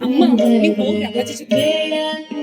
엄마, 우리 보호 양아지 줄게.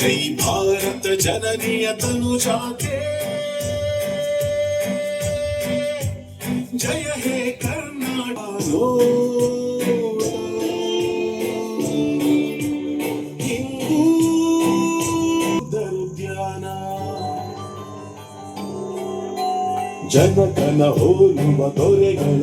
ಜೈ ಭಾರತ ಜನನಿಯ ತನುಜಾತೆ ಜಯ ಹೇ ಕರ್ನಾಟಕ ಉದ್ಯಾನ ಜನಕನ ಹೋಲುವ ದೊರೆಗಳ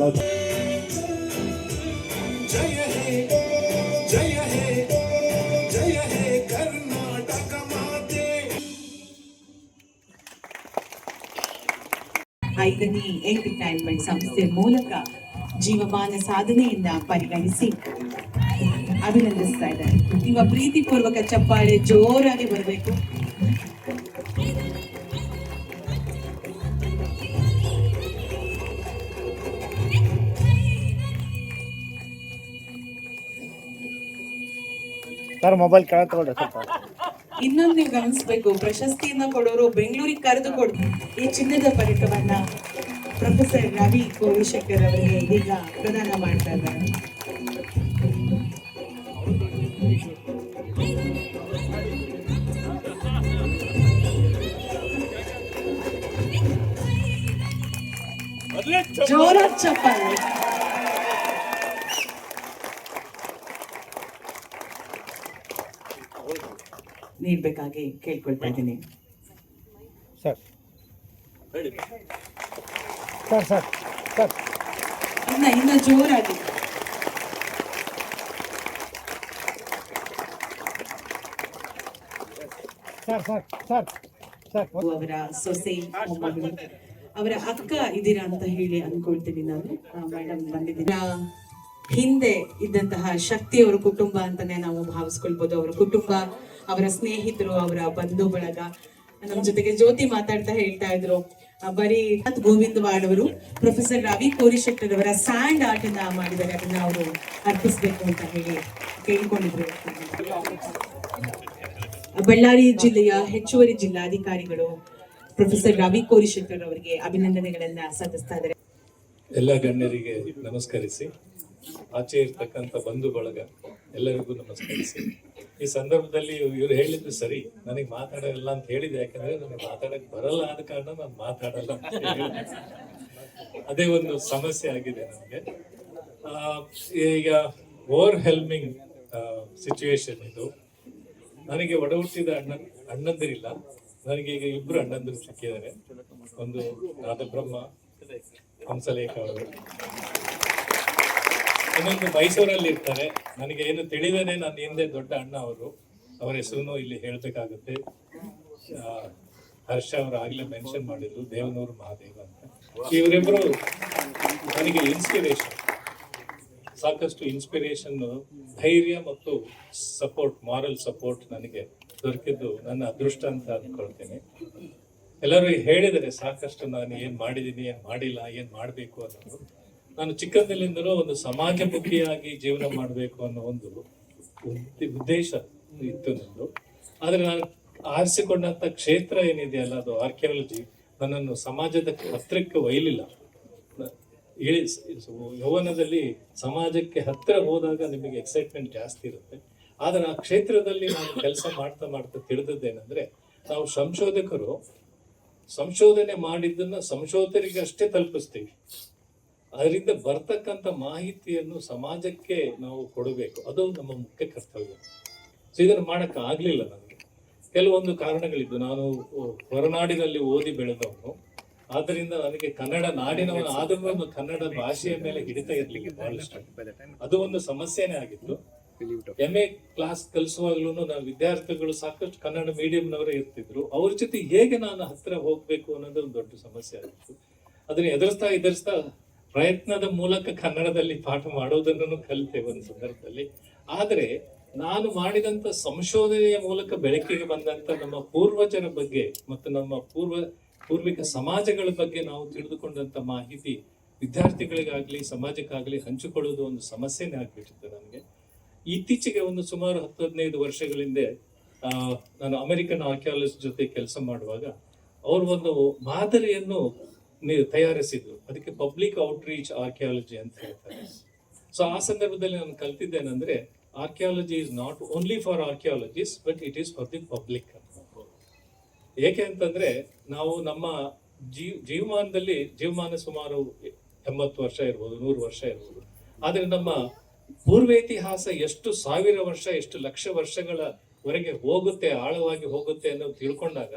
ಐದನೇ ಎಂಟರ್ಟೈನ್ಮೆಂಟ್ ಸಂಸ್ಥೆ ಮೂಲಕ ಜೀವಮಾನ ಸಾಧನೆಯಿಂದ ಪರಿಗಣಿಸಿ ಅಭಿನಂದಿಸ್ತಾ ಇದ್ದಾರೆ. ನಿಮ್ಮ ಪ್ರೀತಿಪೂರ್ವಕ ಚಪ್ಪಾಳೆ ಜೋರಾಗಿ ಬರಬೇಕು. ಸರ್ ಮೊಬೈಲ್ ಕೆಳಗೆ ತಗೊಳ್ರಿ ಸ್ವಲ್ಪ. ಇನ್ನೊಂದು ನೀವು ಗಮನಿಸಬೇಕು ಪ್ರಶಸ್ತಿಯನ್ನ ಕೊಡೋರು ಬೆಂಗಳೂರಿಗೆ ಕರೆದು ಈ ಚಿನ್ನದ ಪದಕವನ್ನ ಪ್ರೊಫೆಸರ್ ರವಿ ಕೋವಿಶೇಖರ್ ಅವರಿಗೆ ಇದೀಗ ಪ್ರದಾನ ಮಾಡ್ತಾ ಇದ್ದಾರೆ. ಜೋರ ಚಪ್ಪಾಳೆ. ನೀಡ್ಬೇಕಾಗಿ ಕೇಳ್ಕೊಳ್ತಾ ಇದ್ದೀನಿ. ಸರ್ ಸರ್ ಸರ್ ಸರ್ ಇನ್ನ ಇನ್ನ ಜೋರಾಗಿ. ಸರ್ ಸರ್ ಸರ್ ಸರ್ ಅವರ ಸೊಸೆ ಮೊಮ್ಮಗಳು ಅವರ ಅಕ್ಕ ಇದ್ದೀರಾ ಅಂತ ಹೇಳಿ ಅನ್ಕೊಳ್ತೀನಿ ನಾನು. ಮೇಡಮ್ ಬಂದಿದ್ದೀರಾ. ಹಿಂದೆ ಇದ್ದಂತಹ ಶಕ್ತಿ ಅವರ ಕುಟುಂಬ ಅಂತಾನೆ ನಾವು ಭಾವಿಸ್ಕೊಳ್ಬೋದು. ಅವರ ಕುಟುಂಬ ಅವರ ಸ್ನೇಹಿತರು, ಅವರ ಬಂಧು ಬಳಗ ನಮ್ಮ ಜೊತೆಗೆ ಜ್ಯೋತಿ ಮಾತಾಡ್ತಾ ಹೇಳ್ತಾ ಇದ್ರು. ಬರೀ ಗೋವಿಂದ ವಾಡ್ ಅವರು, ಪ್ರೊಫೆಸರ್ ರವಿ ಕೋರಿಶೆಟ್ಟರ್ ಅವರ ಸ್ಯಾಂಡ್ ಆರ್ಟ್ ಅನ್ನ ಮಾಡಿದ್ದಾರೆ. ಅದನ್ನ ಅವರು ಅರ್ಪಿಸ್ಬೇಕು ಅಂತ ಹೇಳಿ ಕೇಳ್ಕೊಂಡಿದ್ರು. ಬಳ್ಳಾರಿ ಜಿಲ್ಲೆಯ ಹೆಚ್ಚುವರಿ ಜಿಲ್ಲಾಧಿಕಾರಿಗಳು ಪ್ರೊಫೆಸರ್ ರವಿ ಕೋರಿಶೆಟ್ಟರ್ ಅವರಿಗೆ ಅಭಿನಂದನೆಗಳನ್ನ ಸಲ್ಲಿಸ್ತಾ ಇದ್ದಾರೆ. ಎಲ್ಲ ಗಣ್ಯರಿಗೆ ನಮಸ್ಕರಿಸಿ. ಆಚೆ ಇರ್ತಕ್ಕಂಥ ಬಂಧು ಬಳಗ ಎಲ್ಲರಿಗೂ ನಮಸ್ಕರಿಸಿ. ಈ ಸಂದರ್ಭದಲ್ಲಿ ಇವ್ರು ಹೇಳಿದ್ದು ಸರಿ, ನನಗೆ ಮಾತಾಡಲ್ಲ ಅಂತ ಹೇಳಿದೆ, ಯಾಕಂದ್ರೆ ನನಗೆ ಮಾತಾಡಕ್ ಬರಲ್ಲ ಆದ ಕಾರಣ ನಾನು ಮಾತಾಡಲ್ಲ ಅದೇ ಒಂದು ಸಮಸ್ಯೆ ಆಗಿದೆ ನನಗೆ ಈಗ ಓವರ್ ಹೆಲ್ಮಿಂಗ್ ಸಿಚುವೇಶನ್ ಇದು. ನನಗೆ ಒಡ ಹುಟ್ಟಿದ ಅಣ್ಣ, ಅಣ್ಣಂದಿರಿಲ್ಲ. ನನಗೆ ಈಗ ಇಬ್ರು ಅಣ್ಣಂದಿರು ಸಿಕ್ಕಿದ್ದಾರೆ. ಒಂದು ರಾಧಬ್ರಹ್ಮ ಹಂಸಲೇಖ ಅವರು. ಇನ್ನೊಂದು ಮೈಸೂರಲ್ಲಿ ಇರ್ತಾರೆ ನನಗೆ ಏನು ತಿಳಿದೇನೆ ನನ್ನ ಹಿಂದೆ ದೊಡ್ಡ ಅಣ್ಣ ಅವರು. ಅವರ ಹೆಸರು ಇಲ್ಲಿ ಹೇಳ್ಬೇಕಾಗುತ್ತೆ. ಹರ್ಷ ಅವರು ಆಗ್ಲೇ ಮೆನ್ಷನ್ ಮಾಡಿದ್ರು ದೇವನೂರು ಮಹಾದೇವ ಅಂತ. ಇವರಿಬ್ರು ನನಗೆ ಇನ್ಸ್ಪಿರೇಷನ್ ಸಾಕಷ್ಟು ಇನ್ಸ್ಪಿರೇಷನ್ ಧೈರ್ಯ ಮತ್ತು ಸಪೋರ್ಟ್ ಮಾರಲ್ ಸಪೋರ್ಟ್ ನನಗೆ ದೊರಕಿದ್ದು ನನ್ನ ಅದೃಷ್ಟ ಅಂತ ಅಂದ್ಕೊಳ್ತೇನೆ ಎಲ್ಲರೂ ಹೇಳಿದರೆ ಸಾಕಷ್ಟು ನಾನು ಏನ್ ಮಾಡಿದ್ದೀನಿ, ಏನ್ ಮಾಡಿಲ್ಲ, ಏನ್ ಮಾಡಬೇಕು ಅನ್ನೋದು. ನಾನು ಚಿಕ್ಕಂದಿನಿಂದಲೂ ಒಂದು ಸಮಾಜಮುಖಿಯಾಗಿ ಜೀವನ ಮಾಡಬೇಕು ಅನ್ನೋ ಒಂದು ಉದ್ದೇಶ ಇತ್ತು ನಂದು. ಆದ್ರೆ ನಾನು ಆರಿಸಿಕೊಂಡಂತ ಕ್ಷೇತ್ರ ಏನಿದೆಯಲ್ಲ ಅದು ಆರ್ಕಿಯಾಲಜಿ ನನ್ನನ್ನು ಸಮಾಜದ ಹತ್ತಿರಕ್ಕೆ ಒಯ್ಯಲಿಲ್ಲ ಯೌವನದಲ್ಲಿ ಸಮಾಜಕ್ಕೆ ಹತ್ತಿರ ಹೋದಾಗ ನಿಮಗೆ ಎಕ್ಸೈಟ್ಮೆಂಟ್ ಜಾಸ್ತಿ ಇರುತ್ತೆ. ಆದರೆ ಆ ಕ್ಷೇತ್ರದಲ್ಲಿ ನಾನು ಕೆಲಸ ಮಾಡ್ತಾ ಮಾಡ್ತಾ ತಿಳಿದದ್ದೇನೆಂದ್ರೆ, ನಾವು ಸಂಶೋಧಕರು ಸಂಶೋಧನೆ ಮಾಡಿದ್ದನ್ನ ಸಂಶೋಧಕರಿಗೆ ಅಷ್ಟೇ ತಲುಪಿಸ್ತೀವಿ. ಅದರಿಂದ ಬರ್ತಕ್ಕಂಥ ಮಾಹಿತಿಯನ್ನು ಸಮಾಜಕ್ಕೆ ನಾವು ಕೊಡಬೇಕು. ಅದು ನಮ್ಮ ಮುಖ್ಯ ಕರ್ತವ್ಯ. ಸೊ, ಇದನ್ನು ಮಾಡೋಕ್ಕೆ ಆಗಲಿಲ್ಲ ನನಗೆ. ಕೆಲವೊಂದು ಕಾರಣಗಳಿದ್ದು ನಾನು ಹೊರನಾಡಿನಲ್ಲಿ ಓದಿ ಬೆಳೆದವನು. ಆದ್ದರಿಂದ ನನಗೆ ಕನ್ನಡ ನಾಡಿನವನು ಆದರೂ ಕನ್ನಡ ಭಾಷೆಯ ಮೇಲೆ ಹಿಡಿತ ಇರಲಿಕ್ಕೆ ಬಹಳಷ್ಟು. ಅದು ಒಂದು ಸಮಸ್ಯೆನೇ ಆಗಿತ್ತು. ಎಂ ಎ ಕ್ಲಾಸ್ ಕಲಿಸುವಾಗ್ಲೂ ನಾವು ವಿದ್ಯಾರ್ಥಿಗಳು ಸಾಕಷ್ಟು ಕನ್ನಡ ಮೀಡಿಯಂನವರೇ ಇರ್ತಿದ್ರು. ಅವ್ರ ಜೊತೆ ಹೇಗೆ ನಾನು ಹತ್ತಿರ ಹೋಗ್ಬೇಕು ಅನ್ನೋದು ಒಂದು ದೊಡ್ಡ ಸಮಸ್ಯೆ ಆಗಿತ್ತು. ಅದನ್ನ ಎದುರಿಸ್ತಾ ಎದುರಿಸ್ತಾ ಪ್ರಯತ್ನದ ಮೂಲಕ ಕನ್ನಡದಲ್ಲಿ ಪಾಠ ಮಾಡೋದನ್ನು ಕಲಿತೆ ಒಂದು ಸಂದರ್ಭದಲ್ಲಿ. ಆದರೆ ನಾನು ಮಾಡಿದಂತ ಸಂಶೋಧನೆಯ ಮೂಲಕ ಬೆಳಕಿಗೆ ಬಂದಂತ ನಮ್ಮ ಪೂರ್ವಜರ ಬಗ್ಗೆ ಮತ್ತು ನಮ್ಮ ಪೂರ್ವ ಪೂರ್ವಿಕ ಸಮಾಜಗಳ ಬಗ್ಗೆ ನಾವು ತಿಳಿದುಕೊಂಡಂತ ಮಾಹಿತಿ ವಿದ್ಯಾರ್ಥಿಗಳಿಗಾಗ್ಲಿ ಸಮಾಜಕ್ಕಾಗ್ಲಿ ಹಂಚಿಕೊಳ್ಳೋದು ಒಂದು ಸಮಸ್ಯೆನೇ ಆಗ್ಬಿಟ್ಟಿತ್ತು ನನಗೆ ಇತ್ತೀಚೆಗೆ ಒಂದು ಸುಮಾರು ಹತ್ತು ಹದಿನೈದು ವರ್ಷಗಳ ಹಿಂದೆ ಆ, ನಾನು ಅಮೆರಿಕನ್ ಆರ್ಕಿಯಾಲಜಿಸ್ಟ್ ಜೊತೆ ಕೆಲಸ ಮಾಡುವಾಗ ಅವರು ಒಂದು ಮಾದರಿಯನ್ನು ತಯಾರಿಸಿದ್ರು ಅದಕ್ಕೆ ಪಬ್ಲಿಕ್ ಔಟ್ರೀಚ್ ಆರ್ಕಿಯಾಲಜಿ ಅಂತ ಹೇಳ್ತಾರೆ. ಸೊ ಆ ಸಂದರ್ಭದಲ್ಲಿ ನಾನು ಕಲ್ತಿದ್ದೇನೆಂದ್ರೆ archaeology is not only for archaeologist but it is for the public ಏಕೆ ಅಂತಂದ್ರೆ, ನಾವು ನಮ್ಮ ಜೀವ, ಜೀವಮಾನದಲ್ಲಿ, ಜೀವಮಾನ ಸುಮಾರು ಎಂಬತ್ತು ವರ್ಷ ಇರ್ಬೋದು, ನೂರು ವರ್ಷ ಇರ್ಬೋದು. ಆದರೆ ನಮ್ಮ ಪೂರ್ವ ಇತಿಹಾಸ ಎಷ್ಟು ಸಾವಿರ ವರ್ಷ, ಎಷ್ಟು ಲಕ್ಷ ವರ್ಷಗಳವರೆಗೆ ಹೋಗುತ್ತೆ, ಆಳವಾಗಿ ಹೋಗುತ್ತೆ ಅನ್ನೋದು ತಿಳ್ಕೊಂಡಾಗ,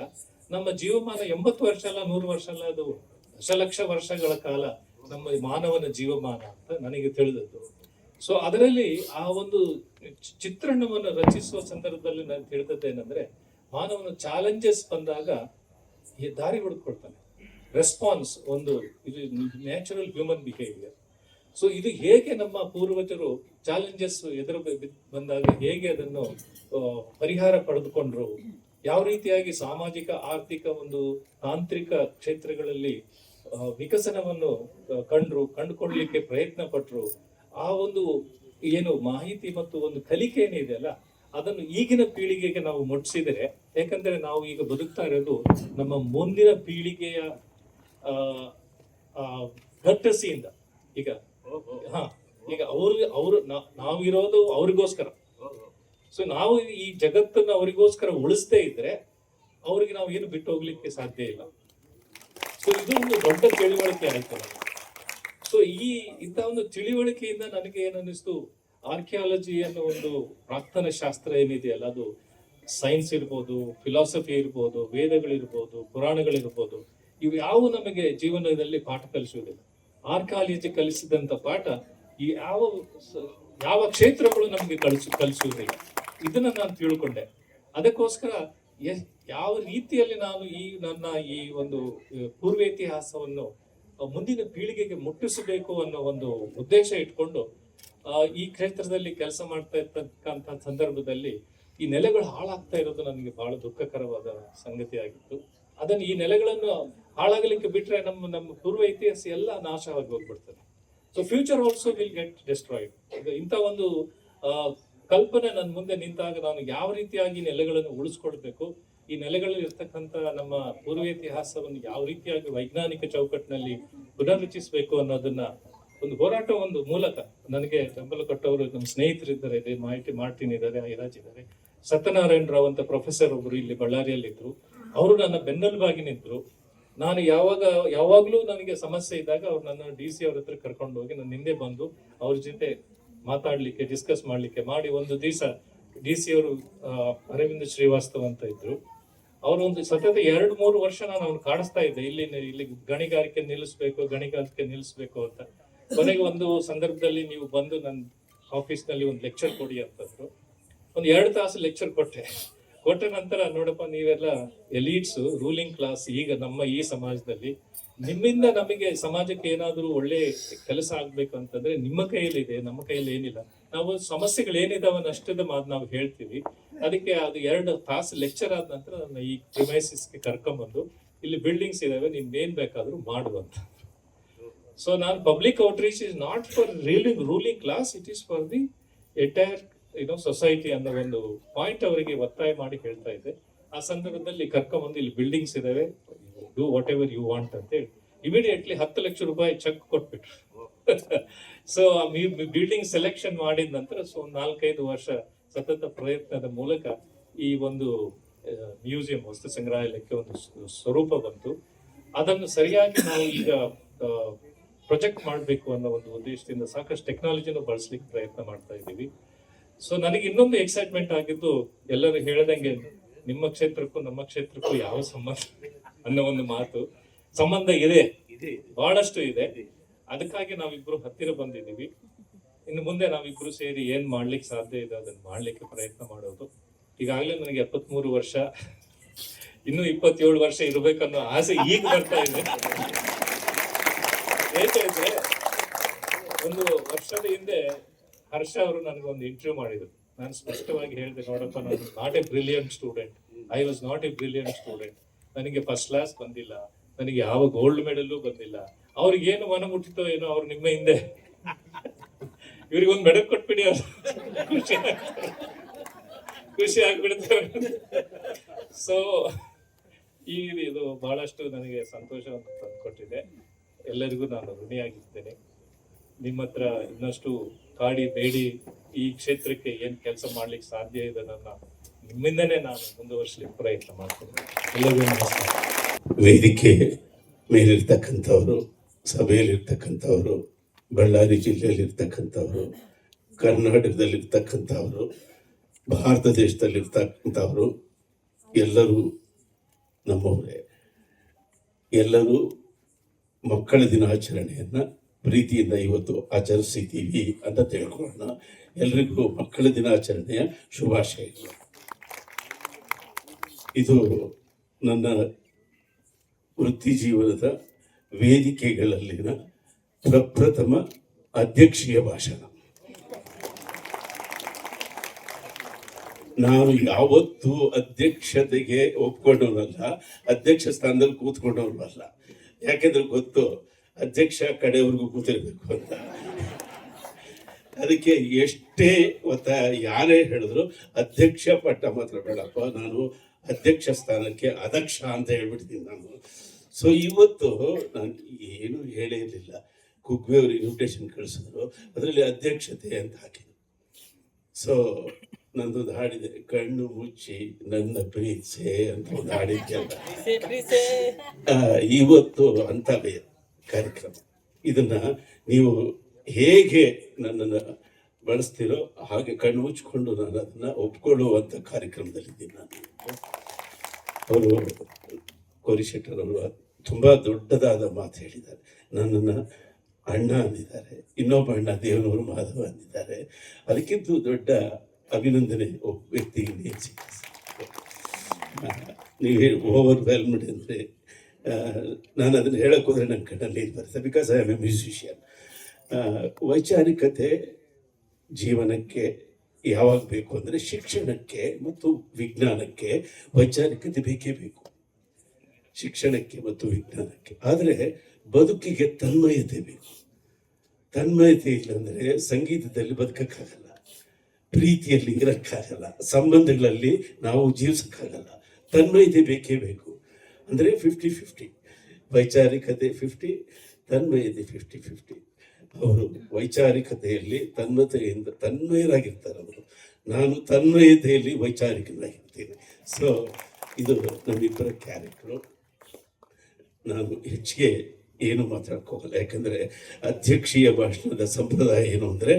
ನಮ್ಮ ಜೀವಮಾನ ಎಂಬತ್ತು ವರ್ಷ ಅಲ್ಲ, ನೂರು ವರ್ಷ ಅಲ್ಲ, ಅದು ದಶಲಕ್ಷ ವರ್ಷಗಳ ಕಾಲ ನಮ್ಮ ಮಾನವನ ಜೀವಮಾನ ಅಂತ ನನಗೆ ತಿಳಿದದ್ದು. ಸೊ ಅದರಲ್ಲಿ ಆ ಒಂದು ಚಿತ್ರಣವನ್ನು ರಚಿಸುವ ಸಂದರ್ಭದಲ್ಲಿ ನಾನು ತಿಳಿದದ್ದೇನೆಂದ್ರೆ ಮಾನವನ ಚಾಲೆಂಜಸ್ ಬಂದಾಗ ದಾರಿ ಹುಡುಕೊಳ್ತಾನೆ. ರೆಸ್ಪಾನ್ಸ್ ಒಂದು, ಇದು ನ್ಯಾಚುರಲ್ ಹ್ಯೂಮನ್ ಬಿಹೇವಿಯರ್ ಸೊ ಇದು ಹೇಗೆ ನಮ್ಮ ಪೂರ್ವಜರು ಚಾಲೆಂಜಸ್ ಎದುರು ಬಂದಾಗ ಹೇಗೆ ಅದನ್ನು ಪರಿಹಾರ ಪಡೆದುಕೊಂಡ್ರು? ಯಾವ ರೀತಿಯಾಗಿ ಸಾಮಾಜಿಕ, ಆರ್ಥಿಕ ಒಂದು ತಾಂತ್ರಿಕ ಕ್ಷೇತ್ರಗಳಲ್ಲಿ ವಿಕಸನವನ್ನು ಕಂಡ್ರು ಕಂಡುಕೊಳ್ಳಲಿಕ್ಕೆ ಪ್ರಯತ್ನ ಪಟ್ಟರು ಆ ಒಂದು ಏನು ಮಾಹಿತಿ ಮತ್ತು ಒಂದು ಕಲಿಕೆ ಏನಿದೆ ಅಲ್ಲ, ಅದನ್ನು ಈಗಿನ ಪೀಳಿಗೆಗೆ ನಾವು ಮುಟ್ಟಿಸಿದರೆ ಯಾಕಂದ್ರೆ ನಾವು ಈಗ ಬದುಕ್ತಾ ಇರೋದು ನಮ್ಮ ಮುಂದಿನ ಪೀಳಿಗೆಯ ಘಟ್ಟಸಿಯಿಂದ ಈಗ, ಹಾ, ಈಗ ಅವ್ರ, ಅವರು ಇರೋದು ಅವ್ರಿಗೋಸ್ಕರ. ಸೊ ನಾವು ಈ ಜಗತ್ತನ್ನು ಅವರಿಗೋಸ್ಕರ ಉಳಿಸದೇ ಇದ್ರೆ, ಅವ್ರಿಗೆ ನಾವು ಏನು ಬಿಟ್ಟು ಹೋಗ್ಲಿಕ್ಕೆ ಸಾಧ್ಯ ಇಲ್ಲ. ಸೊ ಒಂದು ದೊಡ್ಡ ತಿಳಿವಳಿಕೆ ಆಯ್ತು ನನಗೆ ಸೊ ಈ ಇಂಥ ಒಂದು ತಿಳಿವಳಿಕೆಯಿಂದ ನನಗೆ ಏನನ್ನಿಸ್ತು? ಆರ್ಕಿಯಾಲಜಿ ಅನ್ನೋ ಒಂದು ಪ್ರಾಕ್ತನ ಶಾಸ್ತ್ರ ಏನಿದೆಯಲ್ಲ, ಅದು ಸೈನ್ಸ್ ಇರ್ಬೋದು ಫಿಲಾಸಫಿ ಇರ್ಬೋದು, ವೇದಗಳಿರ್ಬೋದು, ಪುರಾಣಗಳಿರ್ಬೋದು, ಇವು ಯಾವ ನಮಗೆ ಜೀವನದಲ್ಲಿ ಪಾಠ ಕಲಿಸುವುದಿಲ್ಲ. ಆರ್ಕಿಯಾಲಜಿ ಕಲಿಸಿದಂತ ಪಾಠ ಈ ಯಾವ ಯಾವ ಕ್ಷೇತ್ರಗಳು ನಮಗೆ ಕಲಿಸು, ಕಲಿಸುವುದಿಲ್ಲ. ಇದನ್ನ ನಾನು ತಿಳ್ಕೊಂಡೆ. ಅದಕ್ಕೋಸ್ಕರ ಯಾವ ರೀತಿಯಲ್ಲಿ ನಾನು ಈ ನನ್ನ ಈ ಒಂದು ಪೂರ್ವ ಪೂರ್ವೇತಿಹಾಸವನ್ನು ಮುಂದಿನ ಪೀಳಿಗೆಗೆ ಮುಟ್ಟಿಸಬೇಕು ಅನ್ನೋ ಒಂದು ಉದ್ದೇಶ ಇಟ್ಕೊಂಡು ಈ ಕ್ಷೇತ್ರದಲ್ಲಿ ಕೆಲಸ ಮಾಡ್ತಾ ಇರ್ತಕ್ಕಂಥ ಸಂದರ್ಭದಲ್ಲಿ ಈ ನೆಲೆಗಳು ಹಾಳಾಗ್ತಾ ಇರೋದು ನನಗೆ ಬಹಳ ದುಃಖಕರವಾದ ಸಂಗತಿಯಾಗಿತ್ತು. ಅದನ್ನು ಈ ನೆಲೆಗಳನ್ನು ಹಾಳಾಗಲಿಕ್ಕೆ ಬಿಟ್ರೆ ನಮ್ಮ ನಮ್ಮ ಪೂರ್ವ ಇತಿಹಾಸ ಎಲ್ಲ ನಾಶವಾಗಿ ಹೋಗ್ಬಿಡ್ತದೆ. So future also will get destroyed ಇಂಥ ಒಂದು ಕಲ್ಪನೆ ನನ್ನ ಮುಂದೆ ನಿಂತಾಗ ನಾನು ಯಾವ ರೀತಿಯಾಗಿ ನೆಲೆಗಳನ್ನು ಉಳಿಸ್ಕೊಳ್ಬೇಕು? ಈ ನೆಲೆಗಳಲ್ಲಿ ಇರ್ತಕ್ಕಂತ ನಮ್ಮ ಪೂರ್ವ ಇತಿಹಾಸವನ್ನು ಯಾವ ರೀತಿಯಾಗಿ ವೈಜ್ಞಾನಿಕ ಚೌಕಟ್ಟಿನಲ್ಲಿ ಪುನರ್ರಚಿಸಬೇಕು ಅನ್ನೋದನ್ನ ಒಂದು ಹೋರಾಟ ಒಂದು ಮೂಲಕ ನನಗೆ ಬೆಂಬಲ ಕೊಟ್ಟವರು ನಮ್ಮ ಸ್ನೇಹಿತರಿದ್ದಾರೆ, ಇದೇ ಮಾಹಿತಿ ಮಾರ್ಟಿನ್ ಇದ್ದಾರೆ, ಐರಾಜ್ ಇದ್ದಾರೆ. ಸತ್ಯನಾರಾಯಣ ರಾವ್ ಅಂತ ಪ್ರೊಫೆಸರ್ ಒಬ್ರು ಇಲ್ಲಿ ಬಳ್ಳಾರಿಯಲ್ಲಿ ಇದ್ರು ಅವರು ನನ್ನ ಬೆನ್ನೆಲುಬಾಗಿ ನಿಂತರು. ನಾನು ಯಾವಾಗ, ಯಾವಾಗಲೂ ನನಗೆ ಸಮಸ್ಯೆ ಇದ್ದಾಗ ಅವ್ರು ನನ್ನ ಡಿ ಸಿ ಅವ್ರ ಹತ್ರ ಕರ್ಕೊಂಡು ಹೋಗಿ ನನ್ನ ಹಿಂದೆ ಬಂದು ಅವ್ರ ಜೊತೆ ಮಾತಾಡ್ಲಿಕ್ಕೆ ಡಿಸ್ಕಸ್ ಮಾಡ್ಲಿಕ್ಕೆ ಮಾಡಿ ಒಂದು ದಿವಸ ಡಿ ಸಿ ಅವರು ಅರವಿಂದ ಶ್ರೀವಾಸ್ತವ್ ಅಂತ ಇದ್ರು. ಅವರು ಒಂದು ಸತತ ಎರಡು, ಮೂರು ವರ್ಷ ನಾನು ಅವ್ನು ಕಾಣಿಸ್ತಾ ಇದ್ದೆ. ಇಲ್ಲಿ ಇಲ್ಲಿ ಗಣಿಗಾರಿಕೆ ನಿಲ್ಲಿಸ್ಬೇಕು ಗಣಿಗಾರಿಕೆ ನಿಲ್ಲಿಸ್ಬೇಕು ಅಂತ. ಕೊನೆಗೆ ಒಂದು ಸಂದರ್ಭದಲ್ಲಿ ನೀವು ಬಂದು ನನ್ನ ಆಫೀಸ್ನಲ್ಲಿ ಒಂದು ಲೆಕ್ಚರ್ ಕೊಡಿ ಅಂತಂದ್ರು. ಒಂದು ಎರಡು ತಾಸು ಲೆಕ್ಚರ್ ಕೊಟ್ಟೆ. ಕೊಟ್ಟ ನಂತರ ನೋಡಪ್ಪ, ನೀವೆಲ್ಲ ಎಲೀಟ್ಸು ರೂಲಿಂಗ್ ಕ್ಲಾಸ್ ಈಗ ನಮ್ಮ ಈ ಸಮಾಜದಲ್ಲಿ ನಿಮ್ಮಿಂದ ನಮಗೆ ಸಮಾಜಕ್ಕೆ ಏನಾದರೂ ಒಳ್ಳೆ ಕೆಲಸ ಆಗ್ಬೇಕು ಅಂತಂದ್ರೆ ನಿಮ್ಮ ಕೈಯಲ್ಲಿದೆ, ನಮ್ಮ ಕೈಯಲ್ಲಿ ಏನಿಲ್ಲ. ನಾವು ಸಮಸ್ಯೆಗಳು ಏನಿದಾವ ಅಷ್ಟದ ಮಾತು ನಾವು ಹೇಳ್ತೀವಿ. ಅದಕ್ಕೆ ಅದು ಎರಡು ತಾಸು ಲೆಕ್ಚರ್ ಆದ ನಂತರ ನನ್ನ ಈ ಪ್ರಿಮೈಸಿಸ್ಗೆ ಕರ್ಕೊಂಬಂದು, ಇಲ್ಲಿ ಬಿಲ್ಡಿಂಗ್ಸ್ ಇದಾವೆ ಏನ್ ಬೇಕಾದ್ರೂ ಮಾಡುವಂತ ಸೊ ನಾನು public outreach is not for reeling ruling class it is for the entire ಏನೋ ಸೊಸೈಟಿ ಅನ್ನೋ ಒಂದು ಪಾಯಿಂಟ್ ಅವರಿಗೆ ಒತ್ತಾಯ ಮಾಡಿ ಹೇಳ್ತಾ ಇದ್ದೆ. ಆ ಸಂದರ್ಭದಲ್ಲಿ ಕರ್ಕೊಂಬಂದು ಇಲ್ಲಿ ಬಿಲ್ಡಿಂಗ್ಸ್ ಇದಾವೆ. Do whatever you want ಅಂತೇಳಿ ಇಮಿಡಿಯೇಟ್ಲಿ ಹತ್ತು ಲಕ್ಷ ರೂಪಾಯಿ ಚೆಕ್ ಕೊಟ್ಬಿಟ್ರು. ಸೊ ಬಿಲ್ಡಿಂಗ್ ಸೆಲೆಕ್ಷನ್ ಮಾಡಿದ ನಂತರ ಸೊ ನಾಲ್ಕೈದು ವರ್ಷ ಸತತ ಪ್ರಯತ್ನದ ಮೂಲಕ ಈ ಒಂದು ಮ್ಯೂಸಿಯಂ ವಸ್ತು ಸಂಗ್ರಹಾಲಯಕ್ಕೆ ಒಂದು ಸ್ವರೂಪ ಬಂತು. ಅದನ್ನು ಸರಿಯಾಗಿ ನಾವು ಈಗ ಪ್ರೊಜೆಕ್ಟ್ ಮಾಡಬೇಕು ಅನ್ನೋ ಒಂದು ಉದ್ದೇಶದಿಂದ ಸಾಕಷ್ಟು ಟೆಕ್ನಾಲಜಿನ ಬಳಸಲಿಕ್ಕೆ ಪ್ರಯತ್ನ ಮಾಡ್ತಾ ಇದ್ದೀವಿ. ಸೊ ನನಗೆ ಇನ್ನೊಂದು ಎಕ್ಸೈಟ್ಮೆಂಟ್ ಆಗಿದ್ದು ಎಲ್ಲರೂ ಹೇಳ್ದಂಗೆ ನಿಮ್ಮ ಕ್ಷೇತ್ರಕ್ಕೂ ನಮ್ಮ ಕ್ಷೇತ್ರಕ್ಕೂ ಯಾವ ಸಂಬಂಧ ಅನ್ನೋ ಒಂದು ಮಾತು. ಸಂಬಂಧ ಇದೆ. ಬಹಳಷ್ಟು ಇದೆ. ಅದಕ್ಕಾಗಿ ನಾವಿಬ್ರು ಹತ್ತಿರ ಬಂದಿದ್ದೀವಿ. ಇನ್ನು ಮುಂದೆ ನಾವಿಬ್ರು ಸೇರಿ ಏನ್ ಮಾಡ್ಲಿಕ್ಕೆ ಸಾಧ್ಯ ಇದೆ ಅದನ್ನ ಮಾಡ್ಲಿಕ್ಕೆ ಪ್ರಯತ್ನ ಮಾಡೋದು. ಈಗಾಗಲೇ ನನಗೆ ಎಪ್ಪತ್ಮೂರು ವರ್ಷ, ಇನ್ನು ಇಪ್ಪತ್ತೇಳು ವರ್ಷ ಇರಬೇಕನ್ನೋ ಆಸೆ ಈಗ ಬರ್ತಾ ಇದೆ. ಏಕೆಂದ್ರೆ ಒಂದು ವರ್ಷದ ಹಿಂದೆ ಹರ್ಷ ಅವರು ನನಗೊಂದು ಇಂಟರ್ವ್ಯೂ ಮಾಡಿದ್ರು. ನಾನು ಸ್ಪಷ್ಟವಾಗಿ ಹೇಳಿದೆ, ನೋಡಪ್ಪ, ನಾನು not a brilliant student I was not a brilliant student ನನಗೆ ಫಸ್ಟ್ ಕ್ಲಾಸ್ ಬಂದಿಲ್ಲ, ನನಗೆ ಯಾವ ಗೋಲ್ಡ್ ಮೆಡಲು ಬಂದಿಲ್ಲ. ಅವ್ರಿಗೆ ಏನು ಮನ ಮುಟ್ಟಿತೋ ಏನೋ ಅವ್ರು ನಿಮ್ಮ ಹಿಂದೆ. ಇವ್ರಿಗೊಂದು ಮೆಡಲ್ ಕೊಟ್ಬಿಡಿ ಅವ್ರು. ಖುಷಿ ಖುಷಿ ಆಗ್ಬಿಡುತ್ತೆ. ಸೊ ಈ ಇದು ಬಹಳಷ್ಟು ನನಗೆ ಸಂತೋಷವನ್ನು ತಂದುಕೊಟ್ಟಿದೆ. ಎಲ್ಲರಿಗೂ ನಾನು ಋಣಿಯಾಗಿದ್ದೇನೆ. ನಿಮ್ಮ ಹತ್ರ ಇನ್ನಷ್ಟು ಕಾಡಿ, ಬೇಡಿ ಈ ಕ್ಷೇತ್ರಕ್ಕೆ ಏನ್ ಕೆಲಸ ಮಾಡ್ಲಿಕ್ಕೆ ಸಾಧ್ಯ ಇದೆ ನನ್ನ ನಿಮ್ಮಿಂದನೇ ನಾನು ಮುಂದುವರಿಸಲಿಕ್ಕೆ ಪ್ರಯತ್ನ ಮಾಡ್ತೇನೆ. ವೇದಿಕೆ ಮೇಲಿರ್ತಕ್ಕಂಥವರು, ಸಭೆಯಲ್ಲಿರ್ತಕ್ಕಂಥವರು, ಬಳ್ಳಾರಿ ಜಿಲ್ಲೆಯಲ್ಲಿರ್ತಕ್ಕಂಥವರು, ಕರ್ನಾಟಕದಲ್ಲಿರ್ತಕ್ಕಂಥವರು, ಭಾರತ ದೇಶದಲ್ಲಿರ್ತಕ್ಕಂಥವರು, ಎಲ್ಲರೂ ನಮ್ಮವರೇ. ಎಲ್ಲರೂ ಮಕ್ಕಳ ದಿನಾಚರಣೆಯನ್ನು ಪ್ರೀತಿಯಿಂದ ಇವತ್ತು ಆಚರಿಸಿದ್ದೀವಿ ಅಂತ ತಿಳ್ಕೊಳ್ಳೋಣ. ಎಲ್ರಿಗೂ ಮಕ್ಕಳ ದಿನಾಚರಣೆಯ ಶುಭಾಶಯಗಳು. ಇದು ನನ್ನ ವೃತ್ತಿ ಜೀವನದ ವೇದಿಕೆಗಳಲ್ಲಿನ ಪ್ರಪ್ರಥಮ ಅಧ್ಯಕ್ಷೀಯ ಭಾಷಣ. ನಾನು ಯಾವತ್ತೂ ಅಧ್ಯಕ್ಷತೆಗೆ ಒಪ್ಕೊಂಡವನಲ್ಲ, ಅಧ್ಯಕ್ಷ ಸ್ಥಾನದಲ್ಲಿ ಕೂತ್ಕೊಂಡವನು ಅಲ್ಲ. ಯಾಕೆಂದ್ರೆ ಗೊತ್ತು, ಅಧ್ಯಕ್ಷ ಕಡೆಯವ್ರಿಗೂ ಕೂತಿರ್ಬೇಕು ಅಂತ. ಅದಕ್ಕೆ ಎಷ್ಟೇ ಒತ್ತ ಯಾರೇ ಹೇಳಿದ್ರು ಅಧ್ಯಕ್ಷ ಪಟ್ಟ ಮಾತ್ರ ಬೇಡಪ್ಪ. ನಾನು ಅಧ್ಯಕ್ಷ ಸ್ಥಾನಕ್ಕೆ ಅದಕ್ಷ ಅಂತ ಹೇಳ್ಬಿಡ್ತೀನಿ ನಾನು. ಸೊ ಇವತ್ತು ನಾನು ಏನು ಹೇಳೇ ಇರಲಿಲ್ಲ ಕುಗ್ವೆ ಅವರು ಇನ್ವಿಟೇಷನ್ ಕಳಿಸಿದ್ರು. ಅದರಲ್ಲಿ ಅಧ್ಯಕ್ಷತೆ ಅಂತ ಹಾಕಿದ್ರು. ಸೊ ನಂದೊಂದು ಹಾಡಿದೆ ಕಣ್ಣು ಮುಚ್ಚಿ ನನ್ನ ಪ್ರೀತ್ಸೆ ಅಂತ ಒಂದು ಹಾಡಿದ್ದೆ ಇವತ್ತು ಬೇರೆ ಕಾರ್ಯಕ್ರಮ. ಇದನ್ನ ನೀವು ಹೇಗೆ ನನ್ನನ್ನು ಬಳಸ್ತೀರೋ ಹಾಗೆ ಕಣ್ಣು ಮುಚ್ಚಿಕೊಂಡು ನಾನು ಅದನ್ನ ಒಪ್ಕೊಳ್ಳುವಂತ ಕಾರ್ಯಕ್ರಮದಲ್ಲಿದ್ದೀನಿ ನಾನು. ಅವರು ಕೋರಿ ಶೆಟ್ಟರ್ ಅವರು ತುಂಬಾ ದೊಡ್ಡದಾದ ಮಾತು ಹೇಳಿದ್ದಾರೆ. ನನ್ನನ್ನು ಅಣ್ಣ ಅಂದಿದ್ದಾರೆ. ಇನ್ನೊಬ್ಬ ಅಣ್ಣ ದೇವನವರು ಮಾಧವ ಅಂದಿದ್ದಾರೆ. ಅದಕ್ಕಿಂತ ದೊಡ್ಡ ಅಭಿನಂದನೆ ಒಬ್ಬ ವ್ಯಕ್ತಿಗೆ ನೀವು ಹೇಳಿ ಓವರ್ ವೆಲ್ಮ್ಡ್ ಅಂದರೆ ನಾನು ಅದನ್ನು ಹೇಳಕ್ಕೆ ಹೋದರೆ ನನ್ನ ಕಣ್ಣಲ್ಲಿ ಬರುತ್ತೆ? Because I am a musician ವೈಚಾರಿಕತೆ ಜೀವನಕ್ಕೆ ಯಾವಾಗ ಬೇಕು ಅಂದರೆ ಶಿಕ್ಷಣಕ್ಕೆ ಮತ್ತು ವಿಜ್ಞಾನಕ್ಕೆ ವೈಚಾರಿಕತೆ ಬೇಕೇ ಬೇಕು. ಶಿಕ್ಷಣಕ್ಕೆ ಮತ್ತು ವಿಜ್ಞಾನಕ್ಕೆ. ಆದರೆ ಬದುಕಿಗೆ ತನ್ಮಯತೆ ಬೇಕು. ತನ್ಮಯತೆ ಇಲ್ಲಾಂದರೆ ಸಂಗೀತದಲ್ಲಿ ಬದುಕಕ್ಕಾಗಲ್ಲ. ಪ್ರೀತಿಯಲ್ಲಿ ಇರಕ್ಕಾಗಲ್ಲ. ಸಂಬಂಧಗಳಲ್ಲಿ ನಾವು ಜೀವಿಸಕ್ಕಾಗಲ್ಲ. ತನ್ಮಯತೆ ಬೇಕೇ ಬೇಕು. ಅಂದರೆ ಫಿಫ್ಟಿ ಫಿಫ್ಟಿ ವೈಚಾರಿಕತೆ ಫಿಫ್ಟಿ ತನ್ಮಯತೆ ಫಿಫ್ಟಿ ಫಿಫ್ಟಿ ಅವರು ವೈಚಾರಿಕತೆಯಲ್ಲಿ ತನ್ನತೆಯಿಂದ ತನ್ಮಯರಾಗಿರ್ತಾರೆ ಅವರು. ನಾನು ತನ್ಮಯತೆಯಲ್ಲಿ ವೈಚಾರಿಕನಾಗಿರ್ತೀನಿ. ಸೊ ಇದು ನಮ್ಮಿಬ್ಬರ ಕ್ಯಾರೆಕ್ಟರು ನಾನು ಹೆಚ್ಚಿಗೆ ಏನು ಮಾತಾಡ್ಕೋಗಲ್ಲ. ಯಾಕಂದರೆ ಅಧ್ಯಕ್ಷೀಯ ಭಾಷಣದ ಸಂಪ್ರದಾಯ ಏನು ಅಂದರೆ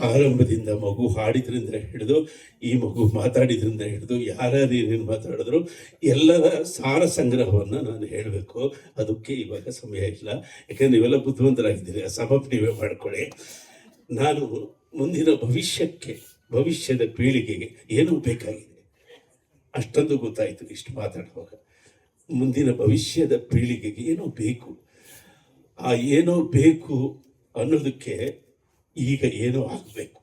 ಆರಂಭದಿಂದ ಮಗು ಹಾಡಿದ್ರಿಂದ ಹಿಡಿದು, ಈ ಮಗು ಮಾತಾಡಿದ್ರಿಂದ ಹಿಡಿದು, ಯಾರ್ಯಾರು ಏನೇನು ಮಾತಾಡಿದ್ರು ಎಲ್ಲರ ಸಾರ ಸಂಗ್ರಹವನ್ನು ನಾನು ಹೇಳಬೇಕು. ಅದಕ್ಕೆ ಇವಾಗ ಸಮಯ ಇಲ್ಲ. ಯಾಕಂದ್ರೆ ನೀವೆಲ್ಲ ಬುದ್ಧಿವಂತರಾಗಿದ್ದೀರಿ. ಆ ನೀವೇ ಮಾಡ್ಕೊಳ್ಳಿ. ನಾನು ಮುಂದಿನ ಭವಿಷ್ಯಕ್ಕೆ, ಭವಿಷ್ಯದ ಪೀಳಿಗೆಗೆ ಏನು ಬೇಕಾಗಿದೆ? ಅಷ್ಟೊಂದು ಗೊತ್ತಾಯಿತು ಇಷ್ಟು ಮಾತಾಡುವಾಗ. ಮುಂದಿನ ಭವಿಷ್ಯದ ಪೀಳಿಗೆಗೆ ಏನು ಬೇಕು? ಆ ಏನೋ ಬೇಕು ಅನ್ನೋದಕ್ಕೆ ಈಗ ಏನೋ ಆಗಬೇಕು.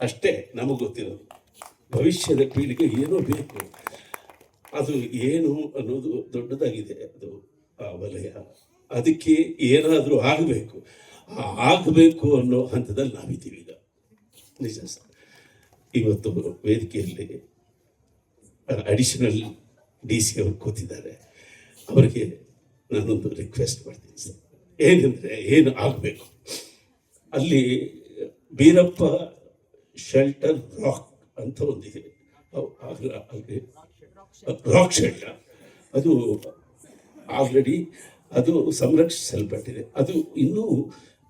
ಅಷ್ಟೇ ನಮಗೆ ಗೊತ್ತಿರೋದು. ಭವಿಷ್ಯದ ಪೀಳಿಗೆ ಏನೋ ಬೇಕು. ಅದು ಏನು ಅನ್ನೋದು ದೊಡ್ಡದಾಗಿದೆ ಅದು ಆ ವಲಯ. ಅದಕ್ಕೆ ಏನಾದರೂ ಆಗಬೇಕು. ಆಗಬೇಕು ಅನ್ನೋ ಹಂತದಲ್ಲಿ ನಾವಿದ್ದೀವಿ ಈಗ. ನಿಜ ಸರ್. ಇವತ್ತು ವೇದಿಕೆಯಲ್ಲಿ ಅಡಿಷನಲ್ ಡಿ ಸಿ ಅವರು ಕೂತಿದ್ದಾರೆ. ಅವರಿಗೆ ನಾನೊಂದು ರಿಕ್ವೆಸ್ಟ್ ಮಾಡ್ತೀನಿ ಸರ್. ಏನಂದರೆ ಏನು ಆಗಬೇಕು? ಅಲ್ಲಿ ಬೀರಪ್ಪ ಶೆಲ್ಟರ್ ರಾಕ್ ಅಂತ ಒಂದಿದೆ ಅಲ್ಲಿ ರಾಕ್ ಶೆಲ್ಟರ್ ಅದು ಆಲ್ರೆಡಿ ಅದು ಸಂರಕ್ಷಿಸಲ್ಪಟ್ಟಿದೆ. ಅದು ಇನ್ನೂ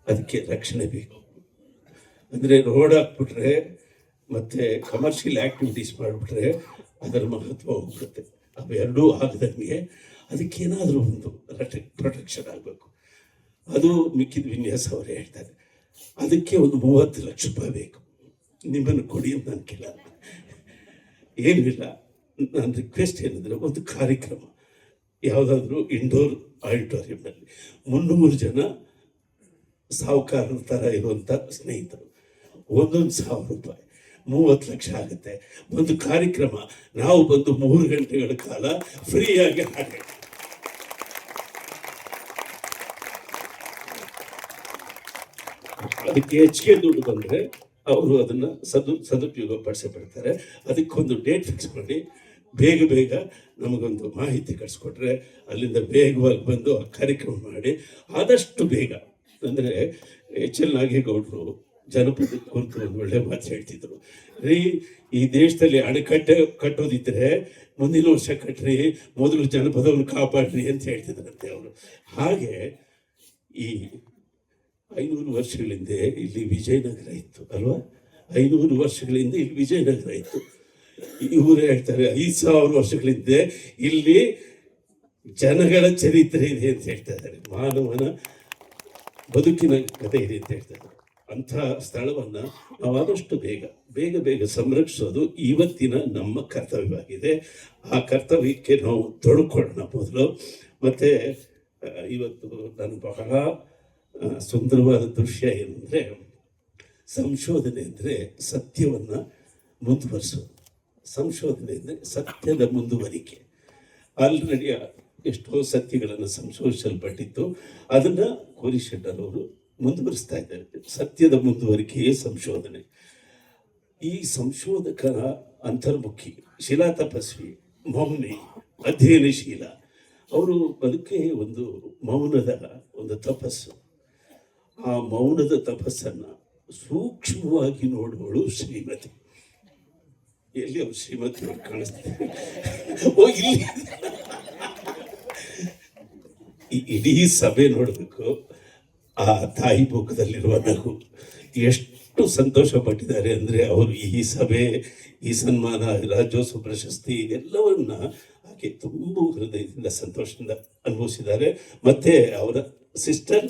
ಅದಕ್ಕೆ ರಕ್ಷಣೆ ಬೇಕು. ಅಂದರೆ ರೋಡ್ ಹಾಕ್ಬಿಟ್ರೆ ಮತ್ತು ಕಮರ್ಷಿಯಲ್ ಆ್ಯಕ್ಟಿವಿಟೀಸ್ ಮಾಡಿಬಿಟ್ರೆ ಅದರ ಮಹತ್ವ ಹೋಗ್ಬಿಡುತ್ತೆ. ಅವೆರಡೂ ಆಗದಂಗೆ ಅದಕ್ಕೇನಾದರೂ ಒಂದು ಪ್ರೊಟೆಕ್ಷನ್ ಆಗಬೇಕು. ಅದು ಮಿಕ್ಕಿದ ವಿನ್ಯಾಸ ಅವರೇ ಹೇಳ್ತಾರೆ. ಅದಕ್ಕೆ ಒಂದು ಮೂವತ್ತು ಲಕ್ಷ ರೂಪಾಯಿ ಬೇಕು. ನಿಮ್ಮನ್ನು ಕೊಡಿ ಅಂತ ನಾನು ಕೇಳಲ್ಲ. ಏನೂ ಇಲ್ಲ. ನನ್ನ ರಿಕ್ವೆಸ್ಟ್ ಏನಂದರೆ ಒಂದು ಕಾರ್ಯಕ್ರಮ. ಯಾವುದಾದ್ರೂ ಇಂಡೋರ್ ಆಡಿಟೋರಿಯಂನಲ್ಲಿ ಮುನ್ನೂರು ಜನ ಸಾಹುಕಾರರ ಥರ ಇರುವಂಥ ಸ್ನೇಹಿತರು. ಒಂದೊಂದು ಸಾವಿರ ರೂಪಾಯಿ. ಮೂವತ್ತು ಲಕ್ಷ ಆಗುತ್ತೆ. ಒಂದು ಕಾರ್ಯಕ್ರಮ. ನಾವು ಬಂದು ಮೂರು ಗಂಟೆಗಳ ಕಾಲ ಫ್ರೀಯಾಗಿ ಹಾಗೆ ಅದಕ್ಕೆ ಹೆಚ್ಚಿಗೆ ದುಡ್ಡು ಬಂದರೆ ಅವರು ಅದನ್ನು ಸದು ಸದುಪಯೋಗ ಪಡಿಸಿಬಿಡ್ತಾರೆ ಅದಕ್ಕೊಂದು ಡೇಟ್ ಫಿಕ್ಸ್ ಮಾಡಿ ಬೇಗ ಬೇಗ ನಮಗೊಂದು ಮಾಹಿತಿ ಕಳಿಸ್ಕೊಟ್ರೆ ಅಲ್ಲಿಂದ ಬೇಗವಾಗಿ ಬಂದು ಆ ಕಾರ್ಯಕ್ರಮ ಮಾಡಿ ಆದಷ್ಟು ಬೇಗ. ಅಂದರೆ ಎಚ್ ಎಲ್ ನಾಗೇಗೌಡರು ಜನಪದ ಕುರಿತು ಒಂದು ಒಳ್ಳೆ ಮಾತು ಹೇಳ್ತಿದ್ರು. ರೀ, ಈ ದೇಶದಲ್ಲಿ ಅಣೆಕಟ್ಟೆ ಕಟ್ಟೋದಿದ್ರೆ ಮುಂದಿನ ವರ್ಷ ಕಟ್ಟ್ರಿ ಮೊದಲು ಜನಪದವನ್ನು ಕಾಪಾಡ್ರಿ ಅಂತ ಹೇಳ್ತಿದ್ರಂತೆ ಅವರು. ಹಾಗೆ ಈ ಐನೂರು ವರ್ಷಗಳ ಹಿಂದೆ ಇಲ್ಲಿ ವಿಜಯನಗರ ಇತ್ತು, ಅಲ್ವಾ? ಐನೂರು ವರ್ಷಗಳ ಹಿಂದೆ ಇಲ್ಲಿ ವಿಜಯನಗರ ಇತ್ತು. ಇವರು ಹೇಳ್ತಾರೆ, ಐದು ಸಾವಿರ ವರ್ಷಗಳ ಹಿಂದೆ ಇಲ್ಲಿ ಜನಗಳ ಚರಿತ್ರೆ ಇದೆ ಅಂತ ಹೇಳ್ತಾ ಇದ್ದಾರೆ. ಮಾನವನ ಬದುಕಿನ ಕಥೆ ಇದೆ ಅಂತ ಹೇಳ್ತಾ ಇದ್ದಾರೆ. ಅಂಥ ಸ್ಥಳವನ್ನು ನಾವು ಆದಷ್ಟು ಬೇಗ ಬೇಗ ಬೇಗ ಸಂರಕ್ಷಿಸೋದು ಇವತ್ತಿನ ನಮ್ಮ ಕರ್ತವ್ಯವಾಗಿದೆ ಆ ಕರ್ತವ್ಯಕ್ಕೆ ನಾವು ತೊಡ್ಕೊಳ್ಳೋಣ ಮೊದಲು. ಮತ್ತು ಇವತ್ತು ನಾನು ಬಹಳ ಸುಂದರವಾದ ದೃಶ್ಯ ಏನಂದರೆ ಸಂಶೋಧನೆ ಅಂದರೆ ಸತ್ಯವನ್ನು ಮುಂದುವರಿಸೋದು ಸಂಶೋಧನೆ ಅಂದರೆ ಸತ್ಯದ ಮುಂದುವರಿಕೆ. ಆಲ್ರೆಡಿ ಎಷ್ಟೋ ಸತ್ಯಗಳನ್ನು ಸಂಶೋಧಿಸಲ್ಪಟ್ಟಿತ್ತು. ಅದನ್ನು ಕೋರಿ ಶೆಟ್ಟರ್ ಅವರು ಮುಂದುವರಿಸ್ತಾ ಇದ್ದಾರೆ. ಸತ್ಯದ ಮುಂದುವರಿಕೆಯೇ ಸಂಶೋಧನೆ. ಈ ಸಂಶೋಧಕರ ಅಂತರ್ಮುಖಿ ಶಿಲಾ ತಪಸ್ವಿ, ಮೌನಿ, ಅಧ್ಯಯನಶೀಲ, ಅವರು ಬದುಕೇ ಒಂದು ಮೌನದ ಒಂದು ತಪಸ್ಸು. ಆ ಮೌನದ ತಪಸ್ಸನ್ನು ಸೂಕ್ಷ್ಮವಾಗಿ ನೋಡುವಳು ಶ್ರೀಮತಿ. ಎಲ್ಲಿ ಅವ್ರು ಶ್ರೀಮತಿ ಕಾಣಿಸ್ತಾರೆ ಓ ಇಡೀ ಸಭೆ ನೋಡಬೇಕು. ಆ ತಾಯಿ ಮುಖದಲ್ಲಿರುವ ನಗು. ಎಷ್ಟು ಸಂತೋಷ ಪಟ್ಟಿದ್ದಾರೆ ಅಂದರೆ ಅವರು ಈ ಸಭೆ, ಈ ಸನ್ಮಾನ, ರಾಜ್ಯೋತ್ಸವ ಪ್ರಶಸ್ತಿ ಎಲ್ಲವನ್ನ ಆಕೆ ತುಂಬ ಹೃದಯದಿಂದ, ಸಂತೋಷದಿಂದ ಅನುಭವಿಸಿದ್ದಾರೆ. ಮತ್ತೆ ಅವರ ಸಿಸ್ಟರ್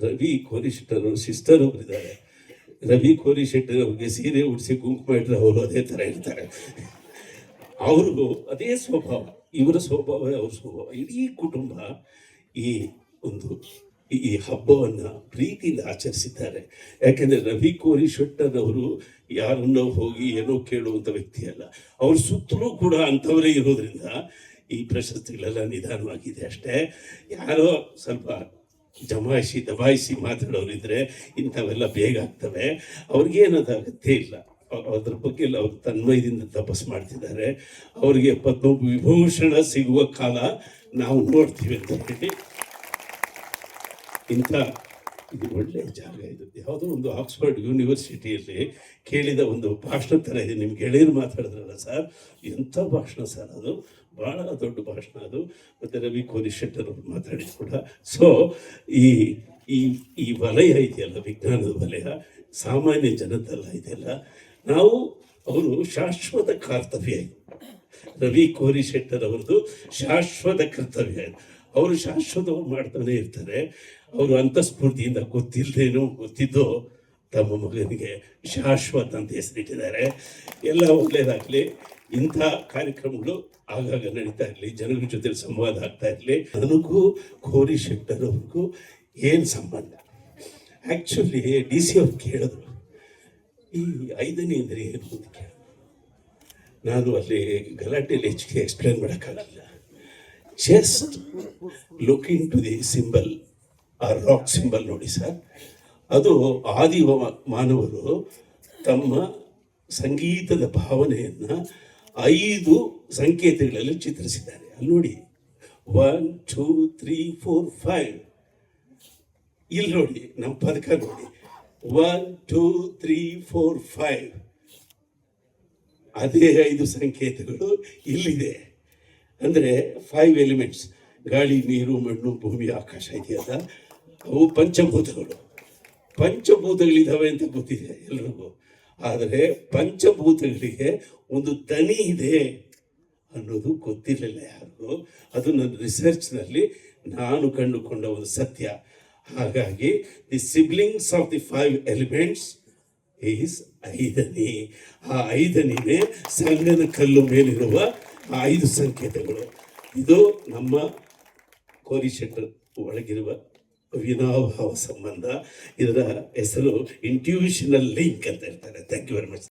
ರವಿ ಕೋರಿ ಶೆಟ್ಟರು ಸಿಸ್ಟರ್ ಒಬ್ಬರಿದ್ದಾರೆ ರವಿ ಕೋರಿ ಶೆಟ್ಟರ್ ಅವ್ರಿಗೆ ಸೀರೆ ಉಡಿಸಿ ಕುಂಕುಮ ಇಟ್ಟರೆ ಅವರು ಅದೇ ಥರ ಇರ್ತಾರೆ. ಅವರು ಅದೇ ಸ್ವಭಾವ, ಇವರ ಸ್ವಭಾವ ಅವ್ರ ಸ್ವಭಾವ. ಇಡೀ ಕುಟುಂಬ ಈ ಒಂದು ಈ- ಹಬ್ಬವನ್ನು ಪ್ರೀತಿಯಿಂದ ಆಚರಿಸಿದ್ದಾರೆ. ಯಾಕೆಂದರೆ ರವಿ ಕೋರಿ ಶೆಟ್ಟರ್ ಅವರು ಯಾರನ್ನೋ ಹೋಗಿ ಏನೋ ಕೇಳುವಂಥ ವ್ಯಕ್ತಿ ಅಲ್ಲ. ಅವ್ರ ಸುತ್ತಲೂ ಕೂಡ ಅಂಥವರೇ ಇರೋದ್ರಿಂದ ಈ ಪ್ರಶಸ್ತಿಗಳೆಲ್ಲ ನಿಧಾನವಾಗಿದೆ ಅಷ್ಟೇ. ಯಾರೋ ಸ್ವಲ್ಪ ಜಮಾಯಿಸಿ, ದಬಾಯಿಸಿ ಮಾತಾಡೋರಿದ್ರೆ ಇಂಥವೆಲ್ಲ ಬೇಗ ಆಗ್ತವೆ. ಅವ್ರಿಗೇನದು ಅಗತ್ಯ ಇಲ್ಲ. ಅದ್ರ ಬಗ್ಗೆ ಅವ್ರು ತನ್ಮಯದಿಂದ ತಪಸ್ ಮಾಡ್ತಿದ್ದಾರೆ. ಅವರಿಗೆ ಪದ್ಮ ವಿಭೂಷಣ ಸಿಗುವ ಕಾಲ ನಾವು ನೋಡ್ತೀವಿ ಅಂತ ಹೇಳಿ. ಇಂಥ ಇದು ಒಳ್ಳೆಯ ಜಾಗ ಇದು. ಯಾವುದೋ ಒಂದು ಆಕ್ಸ್ಫರ್ಡ್ ಯೂನಿವರ್ಸಿಟಿಯಲ್ಲಿ ಕೇಳಿದ ಒಂದು ಭಾಷಣ ಥರ ಇದೆ. ನಿಮ್ಗೆ ಗೆಳೆಯರು ಮಾತಾಡಿದ್ರಲ್ಲ ಸರ್? ಎಂಥ ಭಾಷಣ ಸರ್ ಅದು? ಭಾಳ ದೊಡ್ಡ ಭಾಷಣ ಅದು. ಮತ್ತು ರವಿ ಕೋರಿ ಶೆಟ್ಟರ್ ಅವರು ಮಾತಾಡಿದ ಕೂಡ. ಸೊ ಈ ಈ ಈ ವಲಯ ಇದೆಯಲ್ಲ, ವಿಜ್ಞಾನದ ವಲಯ, ಸಾಮಾನ್ಯ ಜನದ್ದಲ್ಲ ಇದೆಯಲ್ಲ, ನಾವು ಅವರು ಶಾಶ್ವತ ಕರ್ತವ್ಯ ರವಿ ಕೋರಿ ಶೆಟ್ಟರ್ ಅವರದು ಶಾಶ್ವತ ಕರ್ತವ್ಯ ಅವರು ಶಾಶ್ವತ ಮಾಡ್ತಾನೆ ಇರ್ತಾರೆ. ಅವರು ಅಂತಸ್ಫೂರ್ತಿಯಿಂದ ಗೊತ್ತಿಲ್ಲದೇನೋ ಗೊತ್ತಿದ್ದೋ ತಮ್ಮ ಮಗನಿಗೆ ಶಾಶ್ವತ ಅಂತ ಹೆಸರಿಟ್ಟಿದ್ದಾರೆ. ಎಲ್ಲ ಒಳ್ಳೆಯದಾಗಲಿ ಇಂಥ ಕಾರ್ಯಕ್ರಮಗಳು ಆಗಾಗ ನಡೀತಾ ಇರಲಿ ಜನರ ಜೊತೆ ಸಂವಾದ ಆಗ್ತಾ ಇರಲಿ, ನನಗೂ ಕೋರಿ ಶೆಟ್ಟರ್ ಅವ್ರಿಗೂ ಏನು ಸಂಬಂಧ? ಆ್ಯಕ್ಚುಲಿ ಡಿ ಸಿ ಅವ್ರು ಕೇಳಿದ್ರು. ಈ ಐದನೇ ಅಂದರೆ ಏನು ಅಂತ ಕೇಳಿದ್ರು. ನಾನು ಅಲ್ಲಿ ಗಲಾಟೆಯಲ್ಲಿ ಹೆಚ್ಚಿಗೆ ಎಕ್ಸ್ಪ್ಲೇನ್ ಮಾಡೋಕ್ಕಾಗಲ್ಲ. Just looking to the symbol ಆ ರಾಕ್ ಸಿಂಬಲ್ ನೋಡಿ ಸರ್. ಅದು ಆದಿ ಮಾನವರು ತಮ್ಮ ಸಂಗೀತದ ಭಾವನೆಯನ್ನು ಐದು ಸಂಕೇತಗಳಲ್ಲಿ ಚಿತ್ರಿಸಿದ್ದಾರೆ. ಅಲ್ಲಿ ನೋಡಿ. One two three four five ಇಲ್ಲಿ ನೋಡಿ, ನಮ್ಮ ಪದಕ ನೋಡಿ. One two three four five ಅದೇ ಐದು ಸಂಕೇತಗಳು ಇಲ್ಲಿದೆ. ಅಂದರೆ ಫೈವ್ ಎಲಿಮೆಂಟ್ಸ್ ಗಾಳಿ, ನೀರು, ಮಣ್ಣು, ಭೂಮಿ, ಆಕಾಶ ಇದೆಯಲ್ಲ. ಅವು ಪಂಚಭೂತಗಳು. ಪಂಚಭೂತಗಳಿದ್ದಾವೆ ಅಂತ ಗೊತ್ತಿದೆ ಎಲ್ರಿಗೂ. ಆದರೆ ಪಂಚಭೂತಗಳಿಗೆ ಒಂದು ದನಿ ಇದೆ ಅನ್ನೋದು ಗೊತ್ತಿರಲಿಲ್ಲ ಯಾರು. ಅದು ನನ್ನ ರಿಸರ್ಚ್ನಲ್ಲಿ ನಾನು ಕಂಡುಕೊಂಡ ಒಂದು ಸತ್ಯ. ಹಾಗಾಗಿ the siblings of the five elements is ಐದನಿ. ಆ ಐದನಿನೇ ಸಂಗನ ಕಲ್ಲು ಮೇಲಿರುವ ಆ ಐದು ಸಂಕೇತಗಳು. ಇದು ನಮ್ಮ ಕೋರಿ ಶೆಟ್ಟರ್ ಒಳಗಿರುವ ಅವಿನಾಭಾವ ಸಂಬಂಧ. ಇದರ ಹೆಸರು ಇಂಟ್ಯೂಷನಲ್ ಲಿಂಕ್ ಅಂತ ಹೇಳ್ತಾರೆ ಥ್ಯಾಂಕ್ ಯು ವೆರಿ ಮಚ್